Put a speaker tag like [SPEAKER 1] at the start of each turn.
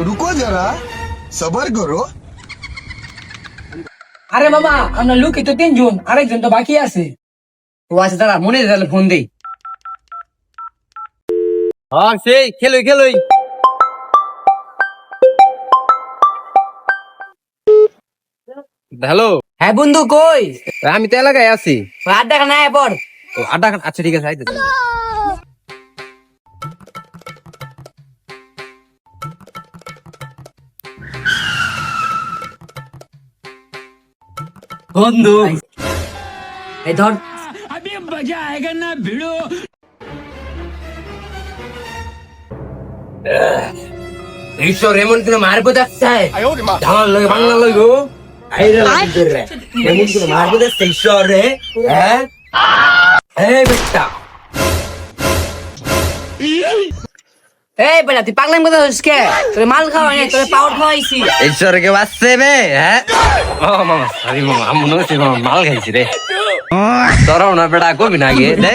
[SPEAKER 1] रुको जरा सबर करो
[SPEAKER 2] আরে মামা আমরা লুকি তো তিনজন আরেকজন তো বাকি আছে
[SPEAKER 3] ও আছে দাঁড়া মনে তাহলে ফোন দেই হ্যাঁ সেই খেলই খেলই হ্যালো
[SPEAKER 2] হ্যাঁ বন্ধু কই
[SPEAKER 3] আমি তো এলাকায় আছি
[SPEAKER 2] ওই আড্ডা খানা আয় পর
[SPEAKER 3] ও, আড্ডা খান- আচ্ছা ঠিক আছে আইতেছি
[SPEAKER 2] বন্ধু। এই ধর।
[SPEAKER 3] ঈশ্বর এমন করে মারবো যাচ্ছে ধামার লগে বাংলা লইব আইরে লাগবে রে এমন করে মারবো যাচ্ছে ঈশ্বর রে? হ্যাঁ? এই বেটা।
[SPEAKER 2] এই বেটা তুই পাগলাম কথা হইছিস কে? তোর মাল খাওয়াই নাই তোর পাউডার খাওয়াইছি।
[SPEAKER 3] ঈশ্বরকে বাঁচছে বে হ্যাঁ? ও মামা সরি মামা আমি মনে হচ্ছে মামা মাল খাইছি রে। তোরাও না বেটা কবি না গিয়ে দে।